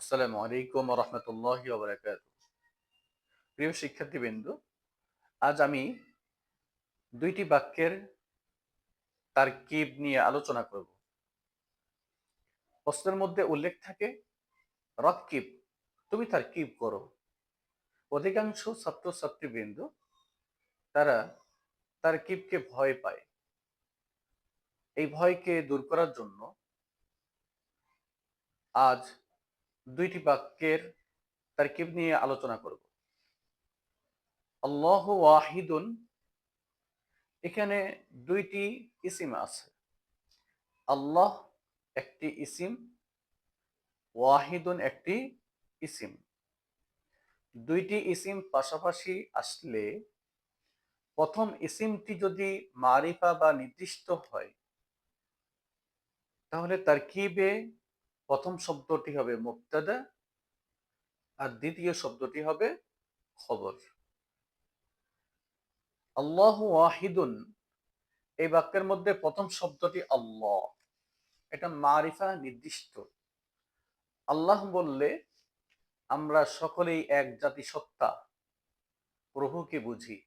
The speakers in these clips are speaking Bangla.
আসসালামু আলাইকুম রহমতুল্লাহ বারাকাত প্রিয় শিক্ষার্থীবৃন্দ, আজ আমি দুইটি বাক্যের তারকিব নিয়ে আলোচনা করব। প্রশ্নের মধ্যে উল্লেখ থাকে রকিব তুমি তারকিব করো। অধিকাংশ ছাত্রছাত্রীবৃন্দ তারা তার তারকিবকে ভয় পায়। এই ভয়কে দূর করার জন্য আজ দুইটি বাক্যের তারকিব নিয়ে আলোচনা করব। আল্লাহ ওয়াহিদুন, এখানে দুইটি ইসিম আছে। আল্লাহ একটি ইসিম, ওয়াহিদুন একটি ইসিম। দুইটি ইসিম পাশাপাশি আসলে প্রথম ইসিমটি যদি মারিফা বা নির্দিষ্ট হয়, তাহলে তারকিবে প্রথম শব্দটি হবে মুক্তাদা আর দ্বিতীয় শব্দটি হবে খবর। আল্লাহ ওয়াহিদুন, এই বাক্যের মধ্যে প্রথম শব্দটি আল্লাহ। এটা মারিফা নির্দিষ্ট। আল্লাহ বললে, আমরা সকলেই এক জাতি সত্তা, প্রভুকে বুঝি।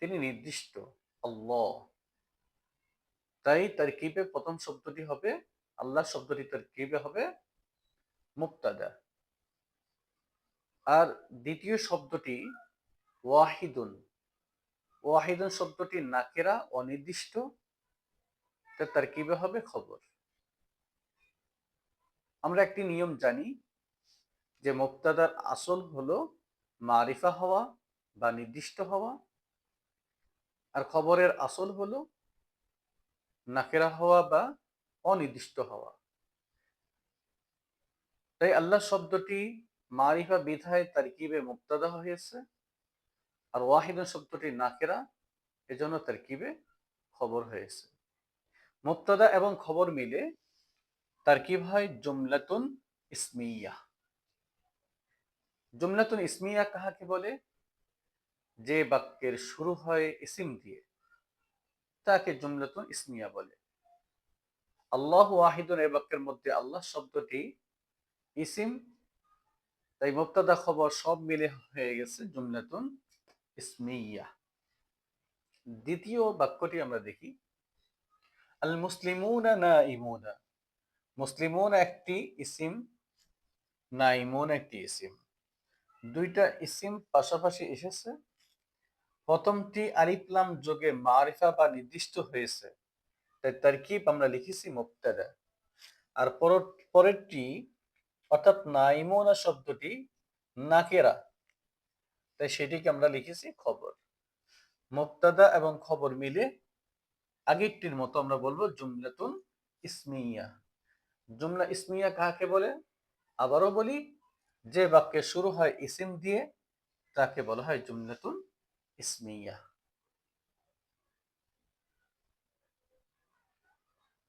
তিনি নির্দিষ্ট, আল্লাহ। তাই তার কিপে প্রথম শব্দটি হবে আল্লাহ শব্দটি তার কিবে হবে? মুক্তাদা। আর দ্বিতীয় শব্দটি ওয়াহিদুন। ওয়াহিদুন শব্দটি নাকেরা অনির্দিষ্ট তার কিবে হবে? খবর। আমরা একটি নিয়ম জানি যে মুক্তাদার আসল হলো মারিফা হওয়া বা নির্দিষ্ট হওয়া, আর খবরের আসল হলো নাকেরা হওয়া বা অনির্দিষ্ট হওয়া। তাই আল্লাহ শব্দটি মারিফা বিধায় তারকিবে মুক্তাদা হয়েছে আর ওয়াহিদুন শব্দটি নাকেরা এজন্য তারকিবে খবর হয়েছে। মুক্তাদা এবং খবর মিলে তারকিব হয় জুমলাতুন ইসমিয়া। জুমলাতুন ইসমিয়া কাহাকে বলে? যে বাক্যের শুরু হয় ইসিম দিয়ে, তাকে জুমলাতুন ইসমিয়া বলে। আল্লাহ ওয়াহিদুন এ বাক্যের মধ্যে আল্লাহ শব্দটি ইসিম, তাই মুক্তাদা খবর সব মিলে হয়ে গেছে জুমলাতুন ইসমিয়া। দ্বিতীয় বাক্যটি আমরা দেখি আল মুসলিমুনা না ইমুনা মুসলিমুন একটি ইসিম না ইমুন একটি ইসিম। দুইটা ইসিম পাশাপাশি এসেছে। প্রথমটি আলিফলাম যোগে মারিফা বা নির্দিষ্ট হয়েছে। তাই তারকিব আমরা লিখেছি মুক্তাদা আর পরেরটি, অর্থাৎ নাইমোনা শব্দটি নাকেরা। তাই সেটিকে আমরা লিখেছি খবর। মুক্তাদা এবং খবর মিলে আগেরটির মতো আমরা বলব জুমলাতুন ইসমিয়া। জুমলা ইসমিয়া কাকে বলে? আবারও বলি, যে বাক্যে শুরু হয় ইসিম দিয়ে, তাকে বলা হয় জুমলাতুন ইসমিয়া।